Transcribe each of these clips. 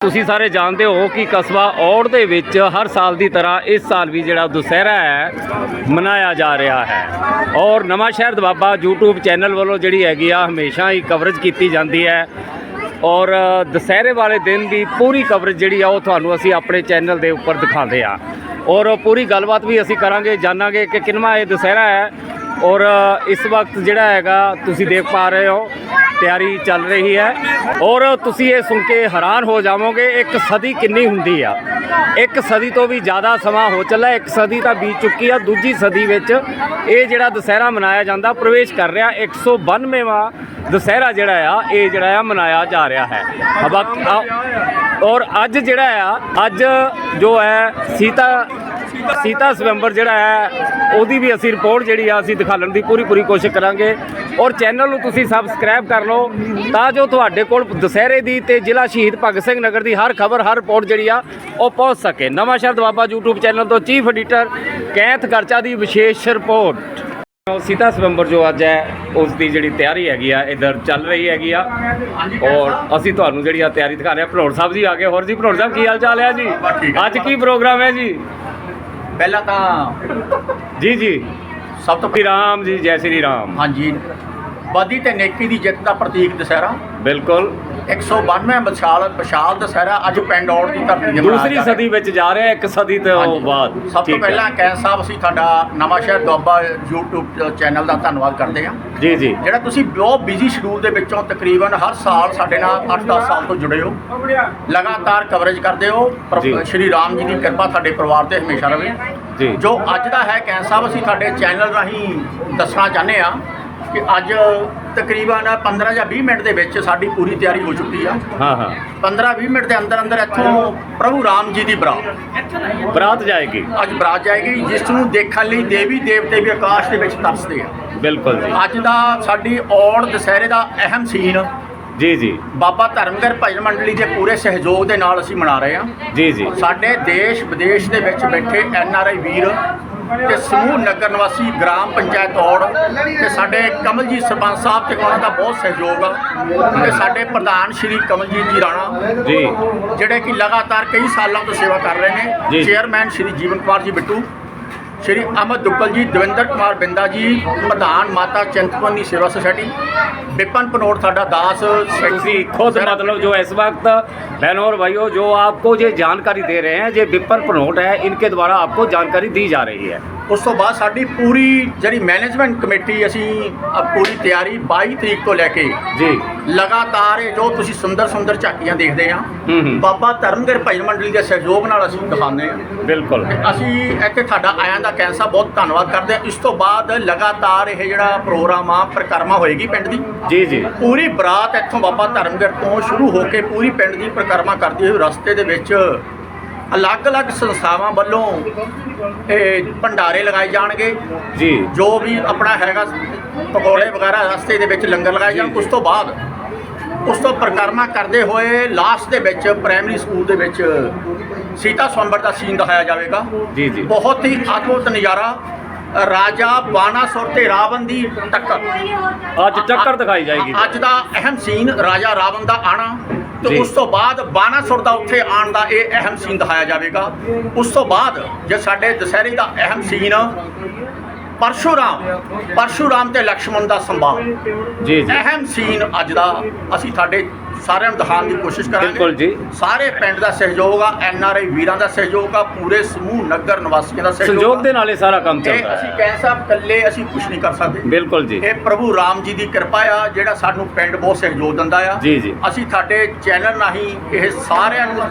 ਤੁਸੀਂ ਸਾਰੇ ਜਾਣਦੇ ਹੋ ਕਿ ਕਸਬਾ ਔੜ ਦੇ ਵਿੱਚ ਹਰ ਸਾਲ ਦੀ ਤਰ੍ਹਾਂ ਇਸ ਸਾਲ ਵੀ ਜਿਹੜਾ ਦੁਸਹਿਰਾ ਹੈ, ਮਨਾਇਆ ਜਾ ਰਿਹਾ ਹੈ। ਔਰ ਨਵਾਂ ਸ਼ਹਿਰ ਦਵਾਬਾ YouTube ਚੈਨਲ ਵੱਲੋਂ ਜਿਹੜੀ ਹੈਗੀ ਆ, ਹਮੇਸ਼ਾ ਹੀ ਕਵਰੇਜ ਕੀਤੀ ਜਾਂਦੀ ਹੈ। ਔਰ ਦੁਸਹਿਰੇ ਵਾਲੇ ਦਿਨ ਦੀ ਪੂਰੀ ਕਵਰੇਜ ਜਿਹੜੀ ਆ, ਉਹ ਤੁਹਾਨੂੰ ਅਸੀਂ ਆਪਣੇ ਚੈਨਲ ਦੇ ਉੱਪਰ ਦਿਖਾਉਂਦੇ ਆ ਔਰ ਪੂਰੀ ਗੱਲਬਾਤ ਵੀ ਅਸੀਂ ਕਰਾਂਗੇ, ਜਾਣਾਂਗੇ ਕਿ ਕਿੰਨਵਾਂ ਇਹ ਦੁਸਹਿਰਾ ਹੈ। ਔਰ ਇਸ ਵਕਤ ਜਿਹੜਾ ਹੈਗਾ, ਤੁਸੀਂ ਦੇਖ ਪਾ ਰਹੇ ਹੋ ਤਿਆਰੀ ਚੱਲ ਰਹੀ ਹੈ। ਔਰ ਤੁਸੀਂ ਇਹ ਸੁਣ ਕੇ ਹੈਰਾਨ ਹੋ ਜਾਵੋਗੇ, ਇੱਕ ਸਦੀ ਕਿੰਨੀ ਹੁੰਦੀ ਆ। ਇੱਕ ਸਦੀ ਤੋਂ ਵੀ ਜ਼ਿਆਦਾ ਸਮਾਂ ਹੋ ਚੱਲਾ ਇੱਕ ਸਦੀ ਤਾਂ ਬੀਤ ਚੁੱਕੀ ਆ। ਦੂਜੀ ਸਦੀ ਵਿੱਚ ਇਹ ਜਿਹੜਾ ਦੁਸਹਿਰਾ ਮਨਾਇਆ ਜਾਂਦਾ, ਪ੍ਰਵੇਸ਼ ਕਰ ਰਿਹਾ 192ਵਾਂ ਦੁਸਹਿਰਾ ਜਿਹੜਾ ਆ, ਇਹ ਜਿਹੜਾ ਆ ਮਨਾਇਆ ਜਾ ਰਿਹਾ ਹੈ। ਬਾਕੀ ਔਰ ਅੱਜ ਜਿਹੜਾ ਆ, ਅੱਜ ਜੋ ਹੈ ਸੀਤਾ ਸੀਤਾ ਸਵੰਬਰ ਜਿਹੜਾ ਹੈ, ਉਹਦੀ ਵੀ ਅਸੀਂ ਰਿਪੋਰਟ ਜਿਹੜੀ ਆ, ਅਸੀਂ ਦਿਖਾਉਣ ਦੀ ਪੂਰੀ ਪੂਰੀ ਕੋਸ਼ਿਸ਼ ਕਰਾਂਗੇ। ਔਰ ਚੈਨਲ ਨੂੰ ਤੁਸੀਂ ਸਬਸਕ੍ਰਾਈਬ ਕਰ ਲਓ, ਤਾਂ ਜੋ ਤੁਹਾਡੇ ਕੋਲ ਦੁਸਹਿਰੇ ਦੀ ਤੇ ਜ਼ਿਲ੍ਹਾ ਸ਼ਹੀਦ ਭਗਤ ਸਿੰਘ ਨਗਰ ਦੀ ਹਰ ਖਬਰ, ਹਰ ਰਿਪੋਰਟ ਜਿਹੜੀ ਆ, ਉਹ ਪਹੁੰਚ ਸਕੇ। Nawanshahr Doaba YouTube channel ਤੋਂ ਚੀਫ ਐਡੀਟਰ ਕੈਂਥ ਖਰਚਾ ਦੀ ਵਿਸ਼ੇਸ਼ ਰਿਪੋਰਟ ਸੀਤਾ ਸਵੰਬਰ ਜੋ ਅੱਜ ਹੈ, ਉਸ ਦੀ ਜਿਹੜੀ ਤਿਆਰੀ ਹੈਗੀ ਆ, ਇਧਰ ਚੱਲ ਰਹੀ ਹੈਗੀ ਆ। ਔਰ ਅਸੀਂ ਤੁਹਾਨੂੰ ਜਿਹੜੀ ਆ ਤਿਆਰੀ ਦਿਖਾ ਰਹੇ ਆ ਭਨੋੜ ਸਾਹਿਬ ਜੀ ਆ ਗਏ। ਹੋਰ ਜੀ, ਭਨੋੜ ਸਾਹਿਬ, ਕੀ ਹਾਲ ਚਾਲ ਹੈ ਜੀ? ਅੱਜ ਕੀ ਪ੍ਰੋਗਰਾਮ ਹੈ ਜੀ? ਪਹਿਲਾਂ ਤਾਂ ਜੀ ਜੀ। ਸਭ ਤੋਂ ਰਾਮ ਜੀ ਜੈ ਸ਼੍ਰੀ ਰਾਮ। ਹਾਂਜੀ। ਬਦੀ ਤੇ ਨੇਕੀ ਦੀ ਜਿੱਤ ਦਾ ਪ੍ਰਤੀਕ ਦੁਸਹਿਰਾ। ਬਿਲਕੁਲ। 192 ਵਿਸ਼ਾਲ ਵਿਸ਼ਾਲ ਦੁਸਹਿਰਾ ਅੱਜ ਪਿੰਡ ਔੜ ਦੀ ਧਰਤੀ ਤੇ ਦੂਸਰੀ ਜਾ ਰਿਹਾ। ਸਦੀ ਵਿੱਚ ਜਾ ਰਿਹਾ ਇੱਕ ਸਦੀ ਤੋਂ ਹਾਂਜੀ। ਬਾਅਦ ਸਭ ਤੋਂ ਠੀਕ ਹੈ। ਪਹਿਲਾਂ ਕੈਨ ਸਾਹਿਬ ਅਸੀਂ ਤੁਹਾਡਾ ਨਵਾਂ ਸ਼ਹਿਰ ਦੁਆਬਾ YouTube ਚੈਨਲ ਦਾ ਧੰਨਵਾਦ ਕਰਦੇ ਹਾਂ ਜੀ ਜੀ ਜਿਹੜਾ ਤੁਸੀਂ ਬਹੁਤ ਬਿਜ਼ੀ ਸ਼ਡਿਊਲ ਦੇ ਵਿੱਚੋਂ ਤਕਰੀਬਨ ਹਰ ਸਾਲ ਸਾਡੇ ਨਾਲ 8-10 ਸਾਲ ਤੋਂ ਜੁੜੇ ਹੋ ਲਗਾਤਾਰ ਕਵਰੇਜ ਕਰਦੇ ਹੋ। ਸ਼੍ਰੀ ਰਾਮ ਜੀ ਦੀ ਕਿਰਪਾ ਤੁਹਾਡੇ ਪਰਿਵਾਰ ਤੇ ਹਮੇਸ਼ਾ ਰਹੇ ਜੀ ਜੋ ਅੱਜ ਦਾ ਹੈ ਕੈਨ ਸਾਹਿਬ ਅਸੀਂ ਤੁਹਾਡੇ ਚੈਨਲ ਰਾਹੀਂ ਦੱਸਣਾ ਚਾਹੁੰਦੇ ਆ ਕਿ ਅੱਜ ਤਕਰੀਬਨ 15 ਜਾਂ 20 ਮਿੰਟ ਦੇ ਵਿੱਚ ਸਾਡੀ ਪੂਰੀ ਤਿਆਰੀ ਹੋ ਚੁੱਕੀ ਆ। ਹਾਂ ਹਾਂ। 15-20 ਮਿੰਟ ਦੇ ਅੰਦਰ ਅੰਦਰ ਇੱਥੋਂ ਪ੍ਰਭੂ ਰਾਮ ਜੀ ਦੀ ਬਰਾਤ। ਬਰਾਤ ਜਾਏਗੀ। ਅੱਜ ਬਰਾਤ ਜਾਏਗੀ ਜਿਸ ਨੂੰ ਦੇਖਣ ਲਈ ਦੇਵੀ ਦੇਵਤੇ ਵੀ ਆਕਾਸ਼ ਦੇ ਵਿੱਚ ਤਰਸਦੇ ਆ। ਬਿਲਕੁਲ ਜੀ। ਅੱਜ ਦਾ ਸਾਡੀ ਔੜ ਦੁਸਹਿਰੇ ਦਾ ਅਹਿਮ ਸੀਨ। ਜੀ ਜੀ। ਬਾਬਾ ਧਰਮਗੜ ਭਜਨ ਮੰਡਲੀ ਦੇ ਪੂਰੇ ਸਹਿਯੋਗ ਦੇ ਨਾਲ ਅਸੀਂ ਮਨਾ ਰਹੇ ਹਾਂ ਜੀ ਜੀ। ਸਾਡੇ ਦੇਸ਼ ਵਿਦੇਸ਼ ਦੇ ਵਿੱਚ ਬੈਠੇ ਐਨ ਆਰ ਆਈ ਵੀਰ ਤੇ ਸਮੂਹ ਨਗਰ ਨਿਵਾਸੀ ਗ੍ਰਾਮ ਪੰਚਾਇਤ ਔੜ ਤੇ ਸਾਡੇ ਕਮਲਜੀਤ ਸਰਪੰਚ ਸਾਹਿਬ ਤੇ ਉਹਨਾਂ ਦਾ ਬਹੁਤ ਸਹਿਯੋਗ ਆ। ਤੇ ਸਾਡੇ ਪ੍ਰਧਾਨ ਸ਼੍ਰੀ ਕਮਲਜੀਤ ਜੀ ਰਾਣਾ ਜੀ। ਜਿਹੜੇ ਕਿ ਲਗਾਤਾਰ ਕਈ ਸਾਲਾਂ ਤੋਂ ਸੇਵਾ ਕਰ ਰਹੇ। ਨੇ। ਚੇਅਰਮੈਨ ਸ਼੍ਰੀ ਜੀਵਨ ਕੁਮਾਰ ਜੀ ਬਿੱਟੂ ਸ਼੍ਰੀ ਅਮਰ ਦੁੱਗਲ ਜੀ ਦਵਿੰਦਰ ਕੁਮਾਰ ਬਿੰਦਾ ਜੀ ਪ੍ਰਧਾਨ ਮਾਤਾ ਚਿੰਤਪੁਰਨੀ ਸੇਵਾ ਸੁਸਾਇਟੀ ਵਿਪਨ ਪਨੋੜ ਸਾਡਾ ਦਾਸ ਤੁਸੀਂ खुद मतलब जो इस वक्त बहनों और भाइयों जो आपको ये जानकारी दे रहे हैं ये विपर प्रनोट है इनके द्वारा आपको जानकारी दी जा रही है ਉਸ ਤੋਂ ਬਾਅਦ ਸਾਡੀ ਪੂਰੀ ਜਿਹੜੀ ਮੈਨੇਜਮੈਂਟ ਕਮੇਟੀ ਅਸੀਂ ਪੂਰੀ ਤਿਆਰੀ 22 ਤਰੀਕ ਤੋਂ ਲੈ ਕੇ ਜੀ। ਲਗਾਤਾਰ ਇਹ ਜੋ ਤੁਸੀਂ ਸੁੰਦਰ ਸੁੰਦਰ ਝਾਕੀਆਂ ਦੇਖਦੇ ਆ ਬਾਬਾ ਧਰਮਗਿਰ ਭਜਨ ਮੰਡਲੀ ਦੇ ਸਹਿਯੋਗ ਨਾਲ ਅਸੀਂ ਦਿਖਾਉਂਦੇ ਆ। ਬਿਲਕੁਲ। ਅਸੀਂ ਇੱਥੇ ਤੁਹਾਡਾ ਆਇਆਂ ਦਾ ਕੈਂਸਾ ਬਹੁਤ ਧੰਨਵਾਦ ਕਰਦੇ ਆ ਇਸ ਤੋਂ ਬਾਅਦ ਲਗਾਤਾਰ ਇਹ ਜਿਹੜਾ ਪ੍ਰੋਗਰਾਮ ਆ ਪ੍ਰਕਰਮਾ ਹੋਏਗੀ ਪਿੰਡ ਦੀ। ਜੀ ਜੀ। ਪੂਰੀ ਬਰਾਤ ਇੱਥੋਂ ਬਾਬਾ ਧਰਮਗਿਰ ਤੋਂ ਸ਼ੁਰੂ ਹੋ ਕੇ ਪੂਰੀ ਪਿੰਡ ਦੀ ਪ੍ਰਕਰਮਾ ਕਰਦੀ ਹੋਈ ਰਸਤੇ ਦੇ ਵਿੱਚ ਅਲੱਗ-ਅਲੱਗ ਸੰਸਥਾਵਾਂ ਵੱਲੋਂ ਇਹ ਭੰਡਾਰੇ ਲਗਾਏ ਜਾਣਗੇ। ਜੀ। ਜੋ ਵੀ ਆਪਣਾ ਹੈਗਾ ਪਕੌੜੇ ਵਗੈਰਾ ਰਸਤੇ ਦੇ ਵਿੱਚ ਲੰਗਰ ਲਗਾਏ ਜਾਣ ਉਸ ਤੋਂ ਬਾਅਦ ਉਸ ਤੋਂ ਪ੍ਰਕਰਮਾ ਕਰਦੇ ਹੋਏ ਲਾਸਟ ਦੇ ਵਿੱਚ ਪ੍ਰਾਇਮਰੀ ਸਕੂਲ ਦੇ ਵਿੱਚ ਸੀਤਾ ਸਵੰਬਰ ਦਾ ਸੀਨ ਦਿਖਾਇਆ ਜਾਵੇਗਾ। ਜੀ ਜੀ। ਬਹੁਤ ਹੀ ਅਦਭੁਤ ਨਜ਼ਾਰਾ ਰਾਜਾ ਬਾਨਾਸੁਰ ਤੇ ਰਾਵਣ ਦੀ ਟੱਕਰ। ਅੱਜ ਟੱਕਰ ਦਿਖਾਈ ਜਾਏਗੀ। ਅੱਜ ਦਾ ਅਹਿਮ ਸੀਨ ਰਾਜਾ ਰਾਵਣ ਦਾ ਆਣਾ। ਤੇ ਜੀ। ਉਸ ਤੋਂ ਬਾਅਦ ਬਾਨਾਸੁਰ ਦਾ ਉੱਥੇ ਆਣ ਦਾ ਇਹ ਅਹਿਮ ਸੀਨ ਦਿਖਾਇਆ ਜਾਵੇਗਾ। ਉਸ ਤੋਂ ਬਾਅਦ ਜੇ ਸਾਡੇ ਦੁਸਹਿਰੇ ਦਾ ਅਹਿਮ ਸੀਨ ਪਰਸ਼ੂਰਾਮ ਪਰਸ਼ੂਰਾਮ ਤੇ ਲਕਸ਼ਮਣ ਦਾ ਸੰਵਾਦ जी जी ਅਹਿਮ ਸੀਨ ਅੱਜ ਦਾ ਅਸੀਂ ਤੁਹਾਡੇ ਸਾਰਿਆਂ ਨੂੰ ਦਿਖਾਉਣ ਦੀ ਕੋਸ਼ਿਸ਼ ਕਰਾਂਗੇ। ਬਿਲਕੁਲ ਜੀ। ਸਾਰੇ ਪਿੰਡ ਦਾ ਸਹਿਯੋਗ ਆ ਐਨ ਆਰ ਆਈ ਵੀਰਾਂ ਦਾ ਸਹਿਯੋਗ ਆ ਪੂਰੇ ਸਮੂਹ ਨਗਰ ਨਿਵਾਸੀਆਂ ਦਾ ਸਹਿਯੋਗ ਸਹਿਯੋਗ ਦੇ ਨਾਲ ਇਹ ਸਾਰਾ ਕੰਮ ਚੱਲਦਾ ਹੈ। ਅਸੀਂ ਕਹਿ ਸਾਹਿਬ ਇਕੱਲੇ ਅਸੀਂ ਕੁਝ ਨਹੀਂ ਕਰ ਸਕਦੇ। ਬਿਲਕੁਲ ਜੀ। ਇਹ ਪ੍ਰਭੂ ਰਾਮ ਜੀ ਦੀ ਕਿਰਪਾ ਆ ਜਿਹੜਾ ਸਾਨੂੰ ਪਿੰਡ ਬਹੁਤ ਸਹਿਯੋਗ ਦਿੰਦਾ ਆ। ਜੀ ਜੀ। ਅਸੀਂ ਤੁਹਾਡੇ ਚੈਨਲ ਰਾਹੀਂ ਇਹ ਸਾਰਿਆਂ ਨੂੰ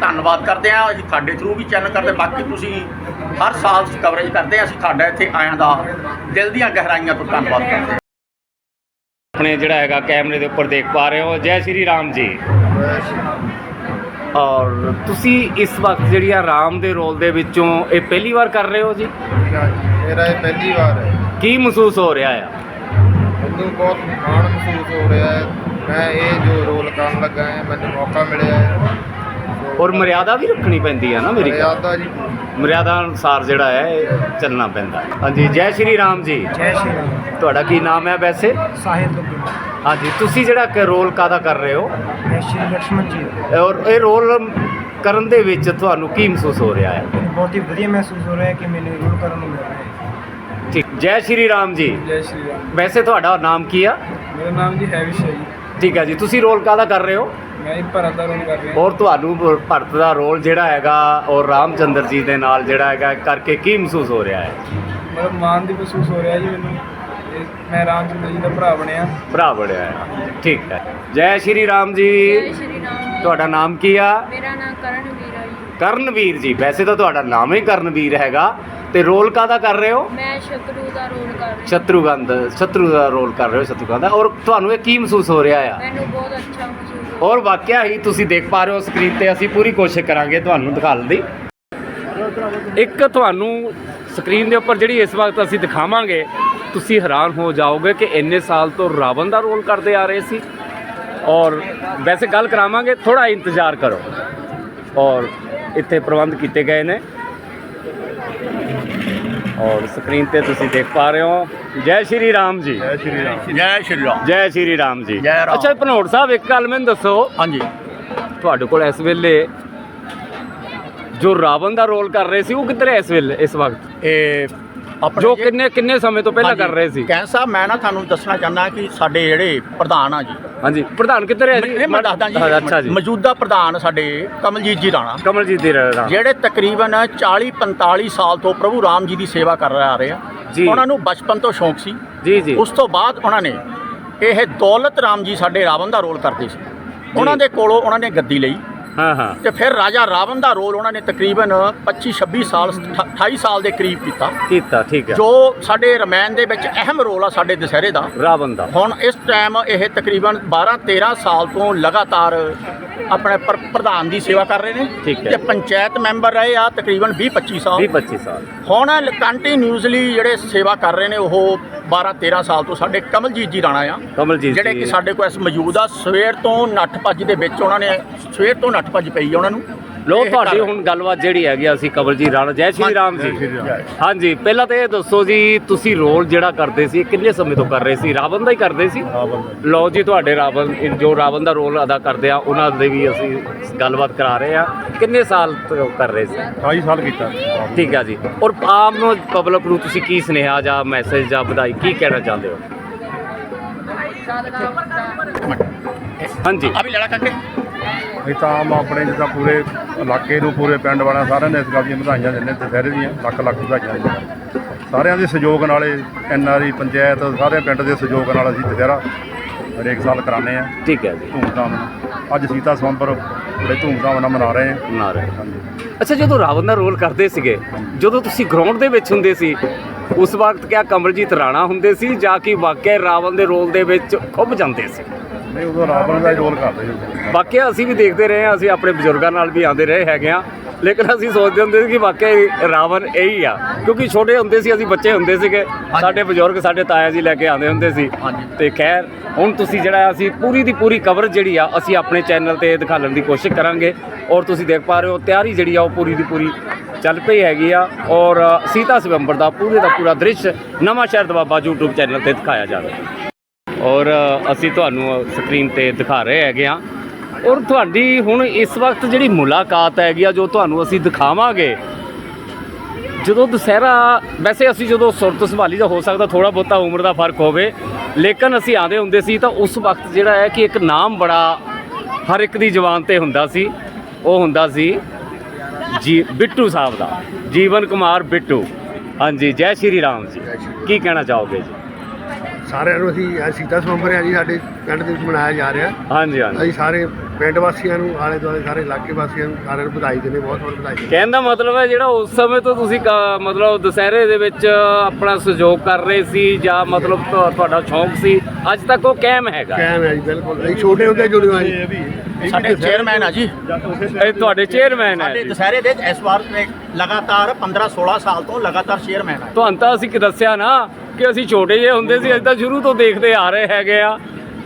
ਧੰਨਵਾਦ ਕਰਦੇ ਆ। ਅਸੀਂ ਤੁਹਾਡੇ ਥਰੂ ਵੀ ਚੈਨਲ ਕਰਦੇ ਬਾਕੀ ਤੁਸੀਂ ਹਰ ਸਾਲ ਕਵਰੇਜ ਕਰਦੇ ਆ। ਅਸੀਂ ਤੁਹਾਡਾ ਇੱਥੇ ਆਇਆਂ ਦਾ ਦਿਲ ਦੀਆਂ ਗਹਿਰਾਈਆਂ ਤੋਂ ਧੰਨਵਾਦ ਕਰਦੇ ਹਾਂ ਆਪਣੇ ਜਿਹੜਾ ਹੈਗਾ ਕੈਮਰੇ ਦੇ ਉੱਪਰ ਦੇਖ ਪਾ ਰਹੇ ਹੋ। ਜੈ ਸ਼੍ਰੀ ਰਾਮ ਜੀ। ਔਰ ਤੁਸੀਂ ਇਸ ਵਕਤ ਜਿਹੜੀ ਆ ਰਾਮ ਦੇ ਰੋਲ ਦੇ ਵਿੱਚੋਂ ਇਹ ਪਹਿਲੀ ਵਾਰ ਕਰ ਰਹੇ ਹੋ ਜੀ? ਮੇਰਾ ਇਹ ਪਹਿਲੀ ਵਾਰ ਹੈ। ਕੀ ਮਹਿਸੂਸ ਹੋ ਰਿਹਾ ਆ? ਮੈਨੂੰ ਬਹੁਤ ਮਾਣ ਮਹਿਸੂਸ ਹੋ ਰਿਹਾ ਹੈ। ਮੈਂ ਇਹ ਜੋ ਰੋਲ ਕਰਨ ਲੱਗਾ ਹਾਂ ਮੈਨੂੰ ਮੌਕਾ ਮਿਲਿਆ ਹੈ। ਔਰ ਮਰਿਆਦਾ ਵੀ ਰੱਖਣੀ ਪੈਂਦੀ ਆ ਨਾ ਮੇਰੀ ਮਰਿਆਦਾ ਜੀ ਮਰਿਆਦਾ ਅਨੁਸਾਰ ਜਿਹੜਾ ਹੈ ਚੱਲਣਾ ਪੈਂਦਾ। ਹਾਂਜੀ ਜੈ ਸ਼੍ਰੀ ਰਾਮ ਜੀ। ਜੈ ਸ਼੍ਰੀ ਰਾਮ। ਤੁਹਾਡਾ ਕੀ ਨਾਮ ਹੈ ਵੈਸੇ? ਸਾਹਿਲ ਦੁੱਗਲ ਹਾਂਜੀ ਤੁਸੀਂ ਜਿਹੜਾ ਕਿ ਰੋਲ ਕਾਦਾ ਕਰ ਰਹੇ ਹੋ? ਜੈ ਸ਼੍ਰੀ ਲక్ష్ਮਣ ਜੀ ਔਰ ਇਹ ਰੋਲ ਕਰਨ ਦੇ ਵਿੱਚ ਤੁਹਾਨੂੰ ਕੀ ਮਹਿਸੂਸ ਹੋ ਰਿਹਾ ਹੈ? ਬਹੁਤ ਹੀ ਵਧੀਆ ਮਹਿਸੂਸ ਹੋ ਰਿਹਾ ਹੈ ਕਿ ਮੈਨੂੰ ਰੋਲ ਕਰਨ ਨੂੰ ਮਿਲ ਰਿਹਾ ਹੈ। ਠੀਕ ਜੈ ਸ਼੍ਰੀ ਰਾਮ ਜੀ। ਜੈ ਸ਼੍ਰੀ ਰਾਮ। ਵੈਸੇ ਤੁਹਾਡਾ ਨਾਮ ਕੀ ਆ? ਮੇਰਾ ਨਾਮ ਜੀ ਹੈਵਿਸ਼ ਹੈ ਜੀ। ਠੀਕ ਹੈ ਜੀ ਤੁਸੀਂ ਰੋਲ ਕਾਦਾ ਕਰ ਰਹੇ ਹੋ? ਮੈਂ ਇੱਕ ਭਰਤ ਦਾ ਰੋਲ ਕਰ ਰਿਹਾ ਔਰ ਤੁਹਾਨੂੰ ਭ- ਭਰਤ ਦਾ ਰੋਲ ਜਿਹੜਾ ਹੈਗਾ ਔਰ ਰਾਮਚੰਦਰ ਜੀ ਦੇ ਨਾਲ ਜਿਹੜਾ ਹੈਗਾ ਕਰਕੇ ਕੀ ਮਹਿਸੂਸ ਹੋ ਰਿਹਾ ਹੈ? ਮਤਲਬ ਮਾਣ ਦੀ ਮਹਿਸੂਸ ਹੋ ਰਿਹਾ ਜੀ ਮੈਨੂੰ। ਮੈਂ ਰਾਮਚੰਦਰ ਜੀ ਦਾ ਭਰਾ ਬਣਿਆ। ਭਰਾ ਬੜਿਆ ਹੈ। ਠੀਕ ਹੈ। ਜੈ ਸ਼੍ਰੀ ਰਾਮ ਜੀ। ਜੈ ਸ਼੍ਰੀ ਰਾਮ ਜੀ। ਤੁਹਾਡਾ ਨਾਮ ਕੀ ਆ? ਮੇਰਾ ਨਾਮ ਕਰਨਵੀਰ ਹੈ ਜੀ। ਕਰਨਵੀਰ ਜੀ। ਵੈਸੇ ਤਾਂ ਤੁਹਾਡਾ ਨਾਮ ਹੀ ਕਰਨਵੀਰ ਹੈਗਾ। ਤੇ ਰੋਲ ਕਾਦਾ ਕਰ ਰਹੇ ਹੋ? ਮੈਂ ਸ਼ਤਰੂ ਦਾ ਰੋਲ ਕਰ ਰਹੀ ਹਾਂ। ਸ਼ਤਰੂਗਨ ਦਾ ਸ਼ਤਰੂ ਦਾ ਰੋਲ ਕਰ ਰਹੇ ਹੋ ਸ਼ਤਰੂਗਨ ਦਾ। ਔਰ ਤੁਹਾਨੂੰ ਇਹ ਕੀ ਮਹਿਸੂਸ ਹੋ ਰਿਹਾ ਆ? ਮੈਨੂੰ ਬਹੁਤ ਅੱਛਾ ਮਹਿਸੂਸ ਹੋ ਔਰ ਵਾਕਿਆ ਹੀ ਤੁਸੀਂ ਦੇਖ ਪਾ ਰਹੇ ਹੋ ਸਕਰੀਨ ਤੇ, ਅਸੀਂ ਪੂਰੀ ਕੋਸ਼ਿਸ਼ ਕਰਾਂਗੇ ਤੁਹਾਨੂੰ ਦਿਖਾਉਣ ਦੀ। ਇੱਕ ਤੁਹਾਨੂੰ ਸਕਰੀਨ ਦੇ ਉੱਪਰ ਜਿਹੜੀ ਇਸ ਵਕਤ ਅਸੀਂ ਦਿਖਾਵਾਂਗੇ, ਤੁਸੀਂ ਹੈਰਾਨ ਹੋ ਜਾਓਗੇ ਕਿ ਇੰਨੇ ਸਾਲ ਤੋਂ ਰਾਵਣ ਦਾ ਰੋਲ ਕਰਦੇ ਆ ਰਹੇ ਸੀ। ਔਰ ਵੈਸੇ ਗੱਲ ਕਰਾਵਾਂਗੇ ਥੋੜਾ ਇੰਤਜ਼ਾਰ ਕਰੋ। ਔਰ ਇੱਥੇ ਪ੍ਰਬੰਧ ਕੀਤੇ ਗਏ ਨੇ। ਔਰ ਸਕਰੀਨ ਤੇ ਤੁਸੀਂ ਦੇਖ ਪਾ ਰਹੇ ਹੋ। ਜੈ ਸ਼੍ਰੀ ਰਾਮ ਜੀ। ਜੈ ਸ਼੍ਰੀ ਰਾਮ। ਜੈ ਸ਼੍ਰੀ ਰਾਮ। ਜੈ ਸ਼੍ਰੀ ਰਾਮ ਜੀ। ਜੈ ਰਾਮ। ਅੱਛਾ ਭਨੋੜ ਸਾਹਿਬ ਇੱਕ ਗੱਲ ਮੈਨੂੰ ਦੱਸੋ। ਹਾਂਜੀ। ਤੁਹਾਡੇ ਕੋਲ ਇਸ ਵੇਲੇ ਜੋ ਰਾਵਣ ਦਾ ਰੋਲ ਕਰ ਰਹੇ ਸੀ ਉਹ ਕਿੱਧਰ ਹੈ ਇਸ ਵੇਲੇ ਇਸ ਵਕਤ? ਇਹ ਜੋ ਜੀ- ਕਿੰਨੇ ਕਿੰਨੇ ਸਮੇਂ ਤੋਂ ਪਹਿਲਾਂ ਕਰ ਰਹੇ ਸੀ? ਕੈਂ ਸਾਹਿਬ ਮੈਂ ਨਾ ਤੁਹਾਨੂੰ ਦੱਸਣਾ ਚਾਹੁੰਦਾ ਕਿ ਸਾਡੇ ਜਿਹੜੇ ਪ੍ਰਧਾਨ ਆ ਜੀ। ਹਾਂਜੀ। ਪ੍ਰਧਾਨ ਕਿੱਧਰ ਹੈ ਜੀ? ਮੈਂ ਦੱਸਦਾ ਜੀ। ਅੱਛਾ ਜੀ। ਮੌਜੂਦਾ ਪ੍ਰਧਾਨ ਸਾਡੇ ਕਮਲਜੀਤ ਜੀ ਰਾਣਾ। ਕਮਲਜੀਤ ਦੀ ਰਾਣਾ। ਜਿਹੜੇ ਤਕਰੀਬਨ 40 45 ਸਾਲ ਤੋਂ ਪ੍ਰਭੂ ਰਾਮ ਜੀ ਦੀ ਸੇਵਾ ਕਰ ਰਹੇ ਆ ਰਹੇ ਆ। ਜੀ। ਉਹਨਾਂ ਨੂੰ ਬਚਪਨ ਤੋਂ ਸ਼ੌਂਕ ਸੀ। ਜੀ ਜੀ। ਉਸ ਤੋਂ ਬਾਅਦ ਉਹਨਾਂ ਨੇ ਇਹ ਦੌਲਤ ਰਾਮ ਜੀ ਸਾਡੇ ਰਾਵਣ ਦਾ ਰੋਲ ਕਰਦੇ ਸੀ। ਉਹਨਾਂ ਦੇ ਕੋਲੋਂ ਉਹਨਾਂ ਨੇ ਗੱਦੀ ਲਈ। ਹਾਂ ਹਾਂ। ਤੇ ਫਿਰ ਰਾਜਾ ਰਾਵਣ ਦਾ ਰੋਲ ਉਹਨਾਂ ਨੇ ਤਕਰੀਬਨ 25 26 ਸਾਲ 28 ਸਾਲ ਦੇ ਕਰੀਬ ਕੀਤਾ। ਕੀਤਾ ਠੀਕ ਹੈ। ਜੋ ਸਾਡੇ ਰਮਾਇਣ ਦੇ ਵਿੱਚ ਅਹਿਮ ਰੋਲ ਆ ਸਾਡੇ ਦੁਸਹਿਰੇ ਦਾ। ਰਾਵਣ ਦਾ। ਹੁਣ ਇਸ ਟਾਈਮ ਇਹ ਤਕਰੀਬਨ 12 13 ਸਾਲ ਤੋਂ ਲਗਾਤਾਰ ਆਪਣੇ ਪ੍ਰ- ਪ੍ਰਧਾਨ ਦੀ ਸੇਵਾ ਕਰ ਰਹੇ ਨੇ। ਠੀਕ ਹੈ। ਤੇ ਪੰਚਾਇਤ ਮੈਂਬਰ ਰਹੇ ਆ ਤਕਰੀਬਨ 20 25 ਸਾਲ। 20 25 ਸਾਲ। ਹੁਣ ਕੰਟੀਨਿਊਸਲੀ ਜਿਹੜੇ ਸੇਵਾ ਕਰ ਰਹੇ ਨੇ ਉਹ 12 13 ਸਾਲ ਤੋਂ ਸਾਡੇ ਕਮਲਜੀਤ ਜੀ ਰਾਣਾ ਆ। ਕਮਲਜੀਤ ਜਿਹੜੇ ਕਿ ਸਾਡੇ ਕੋਲ ਇਸ ਮੌਜੂਦ ਆ। ਸਵੇਰ ਤੋਂ ਨੱਠ ਭੱਜ ਦੇ ਵਿੱਚ ਉਹਨਾਂ ਨੇ ਸਵੇਰ ਤੋਂ ਨੱਠ ਭੱਜ ਪਈ ਆ ਉਹਨਾਂ ਨੂੰ। ਲੋ ਇਹ ਤੁਹਾਡੀ ਹੁਣ ਗੱਲਬਾਤ ਜਿਹੜੀ ਹੈਗੀ ਅਸੀਂ ਕਮਲਜੀਤ ਰਾਣਾ ਜੈ ਸ਼੍ਰੀ ਰਾਮ ਜੀ ਜੈ। ਹਾਂਜੀ ਪਹਿਲਾਂ ਤਾਂ ਇਹ ਦੱਸੋ ਜੀ ਤੁਸੀਂ ਰੋਲ ਜਿਹੜਾ ਕਰਦੇ ਸੀ ਕਿੰਨੇ ਸਮੇਂ ਤੋਂ ਕਰ ਰਹੇ ਸੀ? ਰਾਵਣ ਦਾ ਹੀ ਕਰਦੇ ਸੀ? ਲਓ ਜੀ ਤੁਹਾਡੇ ਰਾਵਣ ਜੋ ਰਾਵਣ ਦਾ ਰੋਲ ਅਦਾ ਕਰਦੇ ਆ ਉਹਨਾਂ ਦੇ ਵੀ ਅਸੀਂ ਗੱਲਬਾਤ ਕਰਾ ਰਹੇ ਆ। ਕਿੰਨੇ ਸਾਲ ਤੋਂ ਕਰ ਰਹੇ ਸੀ? 28 ਸਾਲ ਕੀਤਾ। ਠੀਕ ਆ ਜੀ। ਔਰ ਆਮ ਨੂੰ ਪਬਲਿਕ ਨੂੰ ਤੁਸੀਂ ਕੀ ਸੁਨੇਹਾ ਜਾਂ ਮੈਸੇਜ ਜਾਂ ਵਧਾਈ ਕੀ ਕਹਿਣਾ ਚਾਹੁੰਦੇ ਹੋ? ਹਾਂਜੀ। ਅਭੀ ਲੜਾ ਕਰਕੇ ਇਹ ਤਾਂ ਆਮ ਆਪਣੇ ਜਿੱਦਾਂ ਪੂਰੇ ਇਲਾਕੇ ਨੂੰ ਪੂਰੇ ਪਿੰਡ ਵਾਲਿਆਂ ਸਾਰਿਆਂ ਨੇ ਇਸ ਗੱਲ ਦੀਆਂ ਵਧਾਈਆਂ ਦਿੰਦੇ ਦੁਸਹਿਰੇ ਦੀਆਂ ਲੱਖ ਲੱਖ ਵਧਾਈਆਂ ਦਿੰਦੇ ਸਾਰਿਆਂ ਦੇ ਸਹਿਯੋਗ ਨਾਲ ਐਨ ਆਰ ਆਈ ਪੰਚਾਇਤ ਸਾਰੇ ਪਿੰਡ ਦੇ ਸਹਿਯੋਗ ਨਾਲ ਅਸੀਂ ਦੁਸਹਿਰਾ ਹਰੇਕ ਸਾਲ ਕਰਾਉਂਦੇ ਆ ਠੀਕ ਹੈ ਜੀ। ਧੂਮਧਾਮ ਨਾਲ। ਅੱਜ ਸੀਤਾ ਸਵੰਬਰ ਬੜੇ ਧੂਮਧਾਮ ਨਾਲ ਮਨਾ ਰਹੇ ਆ ਨਾ ਰਹੇ ਹਾਂਜੀ। ਅੱਛਾ ਜਦੋਂ ਰਾਵਣ ਦਾ ਰੋਲ ਕਰਦੇ ਸੀਗੇ ਜਦੋਂ ਤੁਸੀਂ ਗਰਾਊਂਡ ਦੇ ਵਿੱਚ ਹੁੰਦੇ ਸੀ ਉਸ ਵਕਤ ਕਿਆ ਕਮਲਜੀਤ ਰਾਣਾ ਹੁੰਦੇ ਸੀ ਜਾਂ ਕਿ ਵਾਕਿਆ ਰਾਵਣ ਦੇ ਰੋਲ ਦੇ ਵਿੱਚ ਖੁੱਭ ਜਾਂਦੇ ਸੀ? ਨਹੀਂ ਉਦੋਂ ਰਾਵਣ ਦਾ ਹੀ ਰੋਲ ਕਰਦੇ ਸੀ ਵਾਕਿਆ ਅਸੀਂ ਵੀ ਦੇਖਦੇ ਰਹੇ ਹਾਂ ਅਸੀਂ ਆਪਣੇ ਬਜ਼ੁਰਗਾਂ ਨਾਲ ਵੀ ਆਉਂਦੇ ਰਹੇ ਹੈਗੇ ਆ ਲੇਕਿਨ ਅਸੀਂ ਸੋਚਦੇ ਹੁੰਦੇ ਸੀ ਕਿ ਵਾਕਿਆ ਹੀ ਰਾਵਣ ਇਹੀ ਆ। ਕਿਉਂਕਿ ਛੋਟੇ ਹੁੰਦੇ ਸੀ ਅਸੀਂ ਬੱਚੇ ਹੁੰਦੇ ਸੀਗੇ। ਸਾਡੇ ਬਜ਼ੁਰਗ ਸਾਡੇ ਤਾਇਆ ਜੀ ਲੈ ਕੇ ਆਉਂਦੇ ਹੁੰਦੇ ਸੀ। ਤੇ ਖੈਰ ਹੁਣ ਤੁਸੀਂ ਜਿਹੜਾ ਅਸੀਂ ਪੂਰੀ ਦੀ ਪੂਰੀ ਕਵਰ ਜਿਹੜੀ ਆ ਅਸੀਂ ਆਪਣੇ ਚੈਨਲ ਤੇ ਦਿਖਾਉਣ ਦੀ ਕੋਸ਼ਿਸ਼ ਕਰਾਂਗੇ। ਔਰ ਤੁਸੀਂ ਦੇਖ ਪਾ ਰਹੇ ਹੋ ਤਿਆਰੀ ਜਿਹੜੀ ਆ ਉਹ ਪੂਰੀ ਦੀ ਪੂਰੀ ਚੱਲ ਪਈ ਹੈਗੀ ਆ। ਔਰ ਸੀਤਾ ਸਵੰਬਰ ਦਾ ਪੂਰੇ ਦਾ ਪੂਰਾ ਦ੍ਰਿਸ਼ ਨਵਾਂ ਸ਼ਹਿਰ ਦਵਾਬਾ YouTube ਚੈਨਲ ਤੇ ਦਿਖਾਇਆ ਜਾਵੇਗਾ ਔਰ ਅਸੀਂ ਤੁਹਾਨੂੰ ਸਕਰੀਨ ਤੇ ਦਿਖਾ ਰਹੇ ਹੈਗੇ ਆ ਔਰ ਤੁਹਾਡੀ ਹੁਣ ਇਸ ਵਕਤ ਜਿਹੜੀ ਮੁਲਾਕਾਤ ਹੈਗੀ ਆ ਜੋ ਤੁਹਾਨੂੰ ਅਸੀਂ ਦਿਖਾਵਾਂਗੇ ਜਦੋਂ ਦੁਸਹਿਰਾ ਵੈਸੇ ਅਸੀਂ ਜਦੋਂ ਸੁਰਤ ਸੰਭਾਲੀ ਦਾ ਹੋ ਸਕਦਾ ਥੋੜਾ ਬਹੁਤਾ ਉਮਰ ਦਾ ਫ਼ਰਕ ਹੋਵੇ ਲੇਕਿਨ ਅਸੀਂ ਆਂਦੇ ਹੁੰਦੇ ਸੀ ਤਾਂ ਉਸ ਵਕਤ ਜਿਹੜਾ ਹੈ ਕਿ ਇੱਕ ਨਾਮ ਬੜਾ ਹਰ ਇੱਕ ਦੀ ਜ਼ੁਬਾਨ ਤੇ ਹੁੰਦਾ ਸੀ। ਉਹ ਹੁੰਦਾ ਸੀ ਜੀ ਬਿੱਟੂ ਸਾਹਿਬ ਦਾ। ਜੀਵਨ ਕੁਮਾਰ ਬਿੱਟੂ। ਹਾਂਜੀ ਜੈ ਸ਼੍ਰੀ ਰਾਮ ਜੀ। ਕੀ ਕਹਿਣਾ ਚਾਹੋਗੇ ਜੀ? ਸਾਰਿਆਂ ਨੂੰ ਅਸੀਂ ਅੱਜ ਸੀਤਾ ਸਵੰਬਰ ਹੈ ਜੀ ਸਾਡੇ ਪਿੰਡ ਦੇ ਵਿੱਚ ਮਨਾਇਆ ਜਾ ਰਿਹਾ। ਹਾਂਜੀ ਹਾਂਜੀ। ਅਸੀਂ ਸਾਰੇ ਪਿੰਡ ਵਾਸੀਆਂ ਨੂੰ ਆਲੇ ਦੁਆਲੇ ਸਾਰੇ ਇਲਾਕੇ ਵਾਸੀਆਂ ਨੂੰ ਸਾਰਿਆਂ ਨੂੰ ਵਧਾਈ ਦਿੰਦੇ ਬਹੁਤ ਬਹੁਤ ਵਧਾਈ ਦਿੰਦੇ ਕਹਿਣ ਦਾ ਮਤਲਬ ਹੈ ਜਿਹੜਾ ਉਸ ਸਮੇਂ ਤੋਂ ਤੁਸੀਂ ਕ- ਮਤਲਬ ਦੁਸਹਿਰੇ ਦੇ ਵਿੱਚ ਆਪਣਾ ਸਹਿਯੋਗ ਕਰ ਰਹੇ ਸੀ ਜਾਂ ਮਤਲਬ ਤੁਹਾ- ਤੁਹਾਡਾ ਸ਼ੌਂਕ ਸੀ ਅੱਜ ਤੱਕ ਉਹ ਕਾਇਮ ਹੈਗਾ? ਕਾਇਮ ਹੈ ਜੀ ਬਿਲਕੁਲ। ਅਸੀਂ ਛੋਟੇ ਹੁੰਦੇ ਜੁੜੇ ਹਾਂ ਜੀ। ਸਾਡੇ ਚੇਅਰਮੈਨ ਆ ਜੀ। ਇਹ ਤੁਹਾਡੇ ਚੇਅਰਮੈਨ ਹੈ ਸਾਡੇ ਜੀ। ਦੁਸਹਿਰੇ ਦੇ ਇਸ ਵਾਰ ਲਗਾਤਾਰ 15 16 ਸਾਲ ਤੋਂ ਲਗਾਤਾਰ ਚੇਅਰਮੈਨ ਆ। ਤੁਹਾਨੂੰ ਤਾਂ ਅਸੀਂ ਕਿ ਦੱਸਿਆ ਨਾ ਕਿ ਅਸੀਂ ਛੋਟੇ ਜਿਹੇ ਹੁੰਦੇ ਸੀ ਅਸੀਂ ਤਾਂ ਸ਼ੁਰੂ ਤੋਂ ਦੇਖਦੇ ਆ ਰਹੇ ਹੈਗੇ ਆ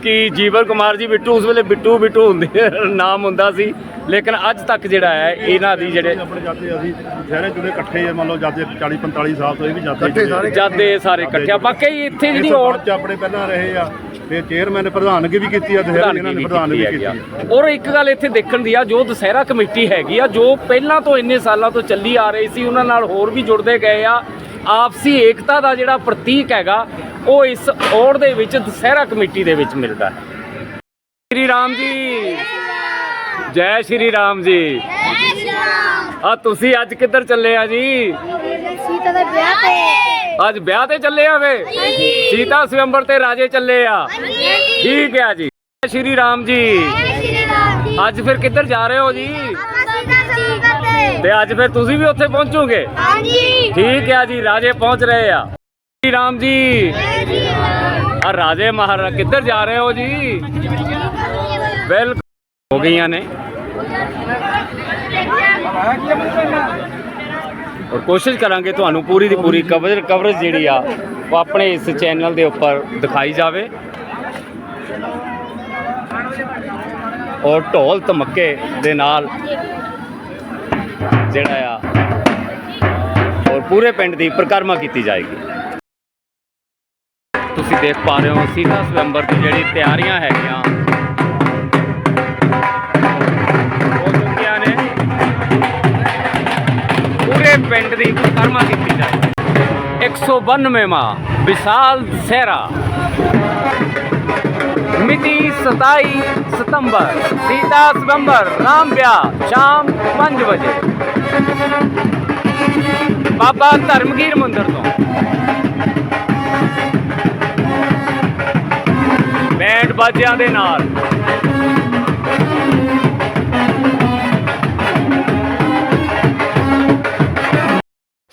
ਕਿ ਜੀਵਨ ਕੁਮਾਰ ਜੀ ਬਿੱਟੂ ਉਸ ਵੇਲੇ ਬਿੱਟੂ ਬਿੱਟੂ ਹੁੰਦੇ ਨਾਮ ਹੁੰਦਾ ਸੀ। ਲੇਕਿਨ ਅੱਜ ਤੱਕ ਜਿਹੜਾ ਹੈ ਇਹਨਾਂ ਦੀ ਜਿਹੜੇ ਆਪਣੇ ਜਾਤੇ ਅਸੀਂ ਸਾਰੇ ਜੁੜੇ ਇਕੱਠੇ ਆ ਮੰਨ ਲਓ ਜਾਤੇ 40 45 ਸਾਲ ਤੋਂ ਇਹ ਵੀ ਜਾਤੇ ਸਾਰੇ ਇਕੱਠਿਆ ਬਾਕੀ ਇੱਥੇ ਜਿਹੜੀ ਔੜ ਔੜ ਆਪਣੇ ਪਹਿਲਾਂ ਰਹੇ ਆ ਤੇ ਚੇਅਰਮੈਨ ਪ੍ਰਧਾਨਗੀ ਵੀ ਕੀਤੀ ਆ ਦੁਸਹਿਰੇ ਇਹਨਾਂ ਨੇ ਪ੍ਰਧਾਨਗੀ ਕੀਤੀ ਔਰ ਇੱਕ ਗੱਲ ਇੱਥੇ ਦੇਖਣ ਦੀ ਆ ਜੋ ਦੁਸਹਿਰਾ ਕਮੇਟੀ ਹੈਗੀ ਆ ਜੋ ਪਹਿਲਾਂ ਤੋਂ ਇੰਨੇ ਸਾਲਾਂ ਤੋਂ ਚੱਲੀ ਆ ਰਹੀ ਸੀ ਉਹਨਾਂ ਨਾਲ ਹੋਰ ਵੀ ਜੁੜਦੇ ਗਏ ਆ। ਆਪਸੀ ਏਕਤਾ ਦਾ ਜਿਹੜਾ ਪ੍ਰਤੀਕ ਹੈਗਾ ਉਹ ਇਸ ਔੜ ਦੇ ਵਿੱਚ ਦੁਸਹਿਰਾ ਕਮੇਟੀ ਦੇ ਵਿੱਚ ਮਿਲਦਾ ਹੈ। ਸ਼੍ਰੀ ਰਾਮ ਜੀ। ਜੈ ਸ਼੍ਰੀ ਰਾਮ ਜੀ। ਆ ਤੁਸੀਂ ਅੱਜ ਕਿੱਧਰ ਚੱਲੇ ਆ ਜੀ? ਸੀਤਾ ਦਾ ਵਿਆਹ ਤੇ। ਅੱਜ ਵਿਆਹ ਤੇ ਚੱਲੇ ਆ ਵੇ? ਸੀਤਾ ਸਵੰਬਰ ਤੇ ਰਾਜੇ ਚੱਲੇ ਆ। ਠੀਕ ਹੈ ਜੀ। ਜੈ ਸ਼੍ਰੀ ਰਾਮ ਜੀ ਸ਼੍ਰੀ ਰਾਮ ਜੀ। ਅੱਜ ਫਿਰ ਕਿੱਧਰ ਜਾ ਰਹੇ ਹੋ ਜੀ? ਤੇ ਅੱਜ ਫਿਰ ਤੁਸੀਂ ਵੀ ਉੱਥੇ ਪਹੁੰਚੋਗੇ? ਹਾਂਜੀ। ਠੀਕ ਹੈ ਜੀ ਰਾਜੇ ਪਹੁੰਚ ਰਹੇ ਆ। ਸ਼੍ਰੀ ਰਾਮ ਜੀ। ਆ ਰਾਜੇ ਮਹਾਰਾਜ ਕਿੱਧਰ ਜਾ ਰਹੇ ਹੋ ਜੀ? ਬਿਲਕੁਲ ਹੋ ਗਈਆਂ ਨੇ। ਔਰ ਕੋਸ਼ਿਸ਼ ਕਰਾਂਗੇ ਤੁਹਾਨੂੰ ਪੂਰੀ ਦੀ ਪੂਰੀ ਕਵਰ ਕਵਰੇਜ ਜਿਹੜੀ ਆ ਉਹ ਆਪਣੇ ਇਸ ਚੈਨਲ ਦੇ ਉੱਪਰ ਦਿਖਾਈ ਜਾਵੇ। ਔਰ ਢੋਲ ਧਮੱਕੇ ਦੇ ਨਾਲ ਜਿਹੜਾ ਆ, ਔਰ ਪੂਰੇ ਪਿੰਡ ਦੀ ਪ੍ਰਕਰਮਾ ਕੀਤੀ ਜਾਏਗੀ। ਤੁਸੀਂ ਦੇਖ ਪਾ ਰਹੇ ਹੋ ਸੀਤਾ ਸਵੰਬਰ ਦੀ ਜਿਹੜੀ ਤਿਆਰੀਆਂ ਹੈਗੀਆਂ। ਹੋ ਚੁੱਕੀਆਂ ਨੇ। ਪੂਰੇ ਪਿੰਡ ਦੀ ਪ੍ਰਕਰਮਾ ਕੀਤੀ ਜਾਏਗੀ। 192ਵਾਂ ਵਿਸ਼ਾਲ ਸਹਿਰਾ। ਮਿਤੀ 27 ਸਤੰਬਰ, ਸੀਤਾ ਸਵੰਬਰ, ਰਾਮ ਵਿਆਹ, ਸ਼ਾਮ 5 ਵਜੇ। ਬਾਬਾ ਧਰਮਗੀਰ ਮੰਦਿਰ ਤੋਂ। ਬੈਂਡ ਬਾਜਿਆਂ ਦੇ ਨਾਲ।